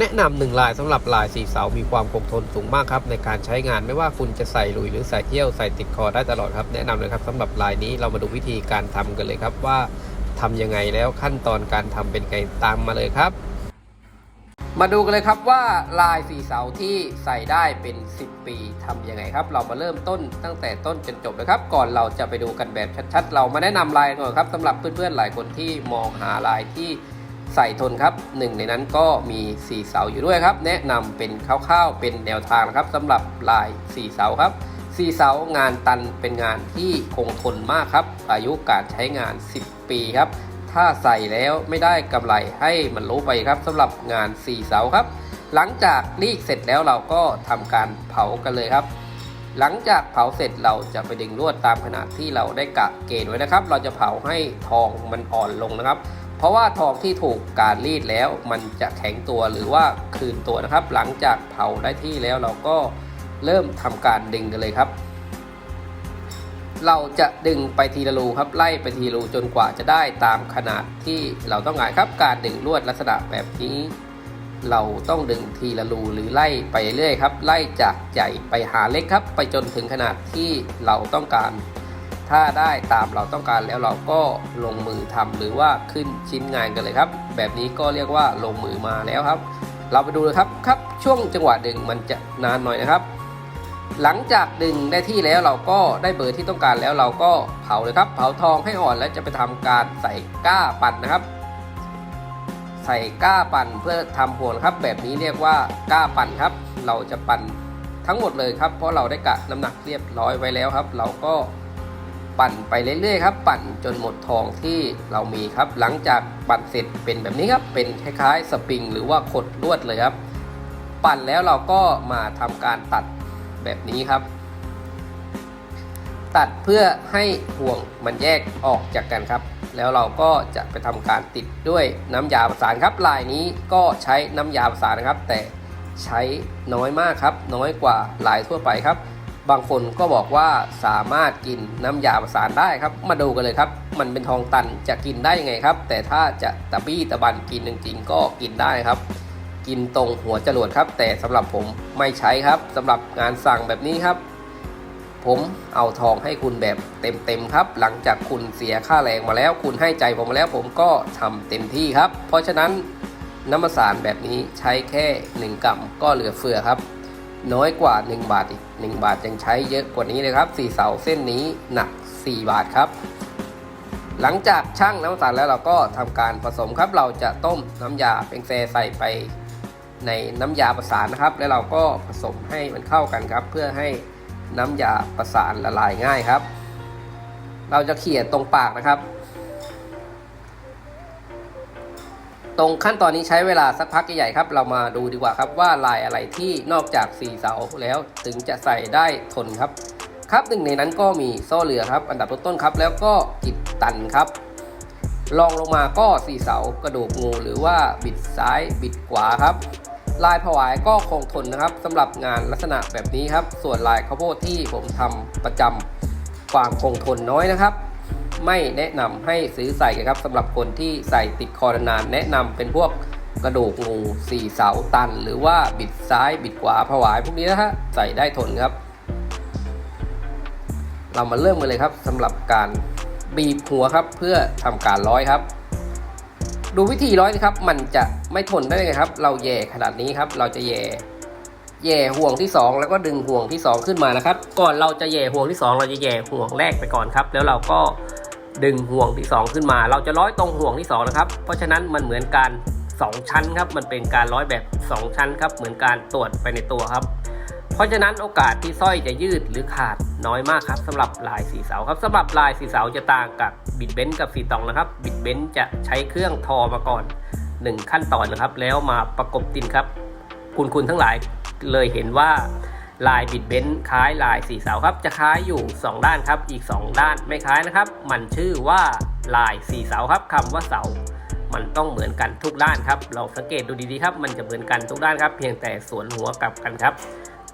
แนะนำหนึ่งลายสำหรับลายสีเสา มีความคงทนสูงมากครับ ในการใช้งานไม่ว่าคุณจะใส่ลุยหรือใส่เที่ยวใส่ติดคอได้ตลอดครับ แนะนำเลยครับสำหรับลายนี้เรามาดูวิธีการทำกันเลยครับว่าทำยังไงแล้วขั้นตอนการทำเป็นไงตามมาเลยครับ มาดูกันเลยครับว่าลายสีเสาที่ใส่ได้เป็น 10 ปีทำยังไงครับ เรามาเริ่มต้นตั้งแต่ต้นจนจบนะครับ ก่อนเราจะไปดูกันแบบชัดๆ เรามาแนะนำลายก่อนครับสำหรับเพื่อนๆหลายคนที่มองหาลายที่ ใส่ทนครับหนึ่งในนั้นก็มีสีเสาอยู่ด้วยครับ แนะนำเป็นคร่าวๆเป็นแนวทางนะครับสำหรับลายสีเสาครับสีเสางานตันเป็นงานที่คงทนมากครับ อายุการใช้งาน 10 ปีครับ ถ้าใส่แล้วไม่ได้กำไรให้มันรู้ไปครับสำหรับงานสี่เสาครับ หลังจากรีดเสร็จแล้วเราก็ทำการเผากันเลยครับหลังจากเผาเสร็จเราจะไปดึงลวดตามขนาดที่เราได้กะเกณฑ์ไว้นะครับ เราจะเผาให้ทองมันอ่อนลงนะครับ เพราะว่าทองที่ถูกการรีดแล้วมันจะแข็งตัวหรือว่าคืนตัวนะครับ หลังจากเผาได้ที่แล้วเราก็เริ่มทำการดึงกันเลยครับ เราจะดึงไปทีละรูครับ ไล่ไปทีละรูจนกว่าจะได้ตามขนาดที่เราต้องการครับ การดึงลวดลักษณะแบบนี้เราต้องดึงทีละรูหรือไล่ไปเรื่อยครับ ไล่จากใหญ่ไปหาเล็กครับ ไปจนถึงขนาดที่เราต้องการ ถ้าได้ตามเราต้องการแล้วเราก็ลงมือทำหรือว่าขึ้นชิ้นงานกันเลยครับ แบบนี้ก็เรียกว่าลงมือมาแล้วครับ เราไปดูเลยครับครับ ช่วงจังหวะดึงมันจะนานหน่อยนะครับ หลังจากดึงได้ที่แล้วเราก็ได้เบอร์ที่ต้องการแล้วเราก็เผาเลยครับ เผาทองให้อ่อนแล้วจะไปทำการใส่ก้าปั่นนะครับ ใส่ก้าปั่นเพื่อทำห่วงครับ แบบนี้เรียกว่าก้าปั่นครับ เราจะปั่นทั้งหมดเลยครับ เพราะเราได้กะน้ำหนักเรียบร้อยไว้แล้วครับ เราก็ ปั่นไปเรื่อยๆครับปั่นจนหมดทองที่เรามีครับ หลังจากปั่นเสร็จเป็นแบบนี้ครับเป็นคล้ายๆสปริง หรือว่าขดลวดเลยครับ ปั่นแล้วเราก็มาทำการตัดแบบนี้ครับ ตัดเพื่อให้ห่วงมันแยกออกจากกันครับ แล้วเราก็จะไปทำการติดด้วยน้ำยาประสานครับลายนี้ก็ใช้น้ำยาประสานนะครับ แต่ใช้น้อยมากครับ น้อยกว่าลายทั่วไปครับ บางคนก็บอกว่าสามารถกินน้ำยาประสานได้ครับ มาดูกันเลยครับ มันเป็นทองตันจะกินได้ยังไงครับ แต่ถ้าจะตะบี้ตะบันกินจริงๆก็กินได้ครับ กินตรงหัวจรวดครับ แต่สำหรับผมไม่ใช้ครับสำหรับงานสั่งแบบนี้ครับ ผมเอาทองให้คุณแบบเต็มๆครับ หลังจากคุณเสียค่าแรงมาแล้ว คุณให้ใจผมมาแล้วผมก็ทำเต็มที่ครับ เพราะฉะนั้นน้ำมันสารแบบนี้ใช้แค่ 1กรัมก็เหลือเฟือครับ น้อยกว่า 1 บาทอีก 1 บาทยังใช้เยอะกว่านี้เลยครับสี่เสาเส้นนี้หนัก 4 บาทครับ หลังจากชั่งน้ำมันสารแล้วเราก็ทำการผสมครับ เราจะต้มน้ำยาเป็นแซใส่ไปในน้ำยาประสานนะครับ แล้วเราก็ผสมให้มันเข้ากันครับ เพื่อให้น้ำยาประสานละลายง่ายครับ เราจะเขี่ยตรงปากนะครับ ตรงขั้นตอนนี้ใช้เวลาสักพักใหญ่ๆครับ เรามาดูดีกว่าครับว่าลายอะไรที่นอกจากสีเสาแล้วถึงจะใส่ได้ทนครับ ครับหนึ่งในนั้นก็มีโซ่เรือครับ อันดับต้นๆครับ แล้วก็กิดตันครับลองลงมาก็สีเสากระดูกงูหรือว่าบิดซ้ายบิดขวาครับ ลายผวายก็คงทนนะครับสำหรับงานลักษณะแบบนี้ครับ ส่วนลายข้าวโพดที่ผมทำประจำความคงทนน้อยนะครับ ไม่แนะนำให้ซื้อใส่ครับสำหรับคนที่ใส่ติดคอนานแนะนำเป็นพวกกระดูกงูสี่เสาตัน หรือว่าบิดซ้ายบิดขวาผวายพวกนี้นะฮะใส่ได้ทนครับ เรามาเริ่มกันเลยครับสำหรับการบีบหัวครับเพื่อทำการร้อยครับ ดูวิธีร้อยนะครับ มันจะไม่ทนได้ไงครับ เราแย่ขนาดนี้ครับ เราจะแย่แย่ห่วงที่ 2 แล้วก็ดึงห่วงที่ 2 ขึ้นมานะครับ ก่อนเราจะแย่ห่วงที่ 2 เราจะแย่ห่วงแรกไปก่อนครับ แล้วเราก็ ดึงห่วงที่ 2 ขึ้นมา เราจะร้อยตรงห่วงที่ 2 นะครับ เพราะฉะนั้นมันเหมือนการ 2 ชั้นครับ มันเป็นการร้อยแบบ 2 ชั้นครับ เหมือนการตรวจไปในตัวครับ เพราะฉะนั้นโอกาสที่สร้อยจะยืดหรือขาดน้อยมากครับสำหรับลายสีเสาครับสำหรับลายสีเสาจะต่างกับบิดเบนกับสีตองนะครับ บิดเบนจะใช้เครื่องทอมาก่อน 1 ขั้นตอนนะครับ แล้วมาประกบตินครับ คุณคุณทั้งหลายเลยเห็นว่า ลายบิดเบนซ์คล้ายลายสีเสาครับจะคล้ายอยู่ 2 ด้านครับ อีก 2 ด้านไม่คล้ายนะครับ มันชื่อว่าลายสีเสาครับคำว่าเสา มันต้องเหมือนกันทุกด้านครับ เราสังเกตดูดีๆครับ มันจะเหมือนกันทุกด้านครับ เพียงแต่สวนหัวกลับกันครับ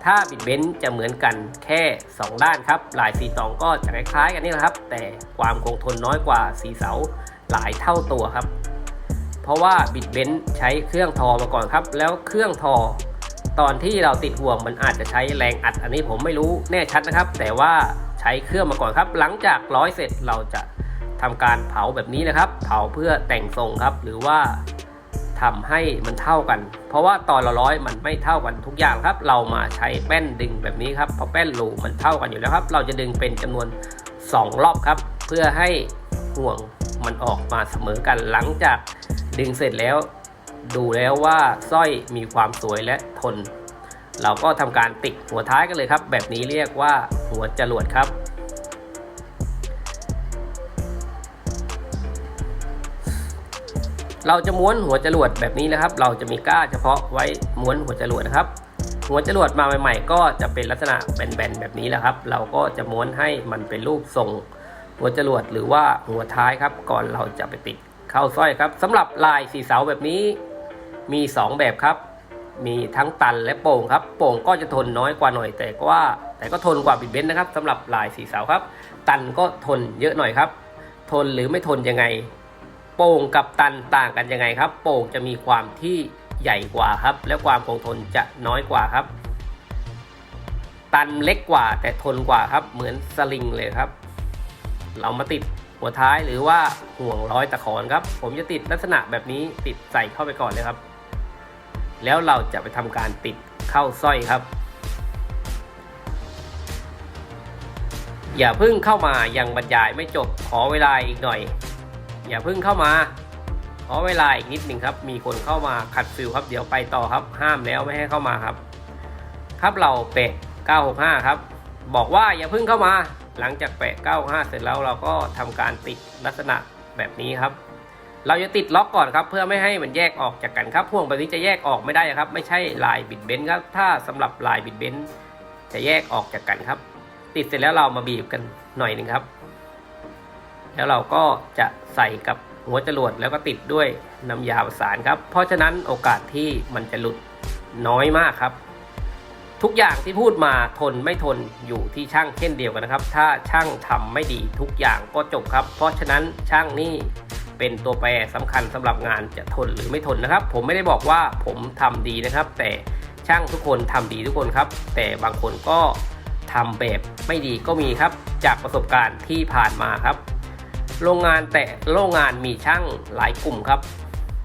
ถ้าบิดเบนซ์จะเหมือนกันแค่ 2 ด้านครับ ลายสีตองก็จะคล้ายๆกันนี่แหละครับ แต่ความคงทนน้อยกว่าสีเสาหลายเท่าตัวครับ เพราะว่าบิดเบนซ์ใช้เครื่องทอมาก่อนครับ แล้วเครื่องทอ ตอนที่เราติดห่วงมันอาจจะใช้แรงอัดอันนี้ผมไม่รู้แน่ชัดนะครับ แต่ว่าใช้เครื่องมาก่อนครับ หลังจากร้อยเสร็จเราจะทำการเผาแบบนี้นะครับ เผาเพื่อแต่งทรงครับ หรือว่าทำให้มันเท่ากัน เพราะว่าตอนละร้อยมันไม่เท่ากันทุกอย่างครับ เรามาใช้แป้นดึงแบบนี้ครับเพราะแป้นรูมันเท่ากันอยู่แล้วครับ เราจะดึงเป็นจำนวน 2 รอบครับ เพื่อให้ห่วงมันออกมาเสมอกันหลังจากดึงเสร็จแล้ว ดูแล้วว่าสร้อยมีความสวยและทน เราก็ทำการติดหัวท้ายกันเลยครับ แบบนี้เรียกว่าหัวจรวดครับ เราจะม้วนหัวจรวดแบบนี้นะครับ เราจะมีก้าเฉพาะไว้ม้วนหัวจรวดนะครับ หัวจรวดมาใหม่ ๆ ก็จะเป็นลักษณะแบนๆแบบนี้แหละครับ เราก็จะม้วนให้มันเป็นรูปทรงหัวจรวดหรือว่าหัวท้ายครับ ก่อนเราจะไปติดเข้าสร้อยครับสำหรับลายสีเสาแบบนี้ มี 2 แบบครับ มีทั้งตันและโป่งครับ โป่งก็จะทนน้อยกว่าหน่อย แต่ก็ว่า แต่ก็ทนกว่าบิดเบนนะครับสำหรับลายสีเสาครับ ตันก็ทนเยอะหน่อยครับ ทนหรือไม่ทนยังไง โป่งกับตันต่างกันยังไงครับ โป่งจะมีความที่ใหญ่กว่าครับ และความคงทนจะน้อยกว่าครับ ตันเล็กกว่าแต่ทนกว่าครับ เหมือนสลิงเลยครับ เรามาติดหัวท้ายหรือว่าห่วงร้อยตะขอนครับ ผมจะติดลักษณะแบบนี้ติดใส่เข้าไปก่อนเลยครับ แล้วเราจะไปทำการติดเข้าสร้อยครับ อย่าเพิ่งเข้ามายังบรรยายไม่จบขอเวลาอีกหน่อย อย่าเพิ่งเข้ามา ขอเวลาอีกนิดหนึ่งครับ มีคนเข้ามาขัดฟิลครับ เดี๋ยวไปต่อครับ ห้ามแล้วไม่ให้เข้ามาครับ ครับเราเปะ965 ครับ บอกว่าอย่าเพิ่งเข้ามา หลังจากแปะ965 เสร็จแล้วเราก็ทำการติดลักษณะแบบนี้ครับ เราจะติดล็อกก่อนครับ เพื่อไม่ให้มันแยกออกจากกันครับห่วงแบบนี้จะแยกออกไม่ได้ครับ ไม่ใช่ลายบิดเบนครับ ถ้าสำหรับลายบิดเบนจะแยกออกจากกันครับ ติดเสร็จแล้วเรามาบีบกันหน่อยหนึ่งครับ แล้วเราก็จะใส่กับหัวจรวดแล้วก็ติดด้วยน้ำยาประสานครับ เพราะฉะนั้นโอกาสที่มันจะหลุดน้อยมากครับ ทุกอย่างที่พูดมาทนไม่ทนอยู่ที่ช่างเช่นเดียวกันนะครับ ถ้าช่างทำไม่ดีทุกอย่างก็จบครับ เพราะฉะนั้นช่างนี่ เป็นตัวแปรสำคัญสำหรับงานจะทนหรือไม่ทนนะครับ ผมไม่ได้บอกว่าผมทำดีนะครับ แต่ช่างทุกคนทำดีทุกคนครับ แต่บางคนก็ทำแบบไม่ดีก็มีครับ จากประสบการณ์ที่ผ่านมาครับ โรงงานแต่โรงงานมีช่างหลายกลุ่มครับ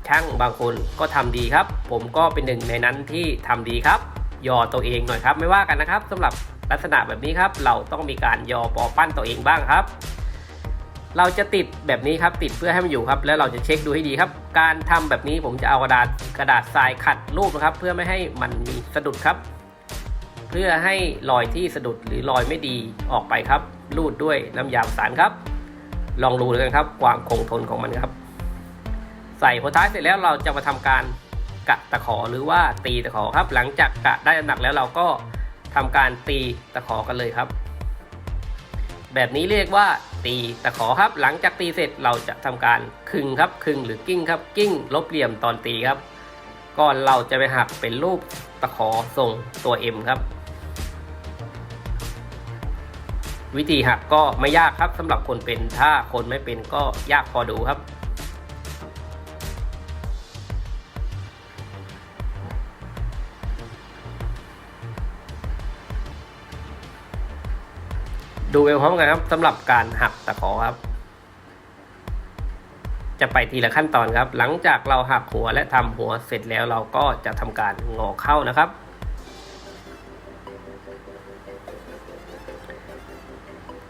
ช่างบางคนก็ทำดีครับ ผมก็เป็นหนึ่งในนั้นที่ทำดีครับยอตัวเองหน่อยครับ ไม่ว่ากันนะครับสำหรับลักษณะแบบนี้ครับ เราต้องมีการยอปอปั้นตัวเองบ้างครับ เราจะติดแบบนี้ครับติดเพื่อให้มันอยู่ครับ แล้วเราจะเช็คดูให้ดีครับ การทำแบบนี้ผมจะเอากระดาษกระดาษทรายขัดรูปนะครับ เพื่อไม่ให้มันมีสะดุดครับ เพื่อให้รอยที่สะดุดหรือรอยไม่ดีออกไปครับ รูดด้วยน้ำยาสานครับ ลองดูเลยกันครับความคงทนของมันครับ ใส่หัวท้ายเสร็จแล้วเราจะมาทำการกะตะขอหรือว่าตีตะขอครับ หลังจากกะได้น้ำหนักแล้วเราก็ทำการตีตะขอกันเลยครับ แบบนี้เรียกว่าตีตะขอครับ หลังจากตีเสร็จเราจะทำการคึงครับคึงหรือกิ้งครับกิ้งลบเหลี่ยมตอนตีครับก่อนเราจะไปหักเป็นรูปตะขอทรงตัว M ครับ วิธีหักก็ไม่ยากครับสำหรับคนเป็นถ้าคนไม่เป็นก็ยากพอดูครับ ดูไปพร้อมกันครับสำหรับการหักตะขอครับ จะไปทีละขั้นตอนครับ หลังจากเราหักหัวและทำหัวเสร็จแล้วเราก็จะทำการงอเข้านะครับ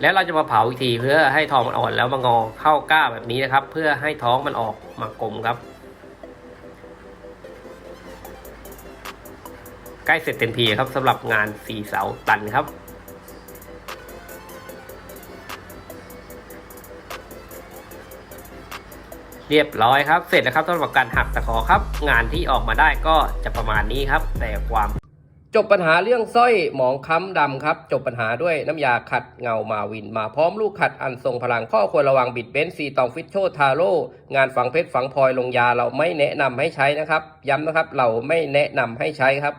แล้วเราจะมาเผาอีกทีเพื่อให้ท้องมันอ่อนแล้วมางอเข้าก้าแบบนี้นะครับ เพื่อให้ท้องมันออกมากลมครับใกล้เสร็จเต็มทีครับสำหรับงานสีเสาตันครับ เรียบร้อยครับ เสร็จแล้วครับสำหรับการหักตะขอครับ งานที่ออกมาได้ก็จะประมาณนี้ครับ แต่ความ จบปัญหาเรื่องสร้อยหมองค้ำดำครับ จบปัญหาด้วยน้ำยาขัดเงามาวินมาพร้อมลูกขัดอันทรงพลังข้อควรระวังบิดเบนซ์ซีตองฟิชโชทาโร่งานฝังเพชรฝังพลอยลงยาเราไม่แนะนำให้ใช้นะครับ ย้ำนะครับเราไม่แนะนำให้ใช้ครับ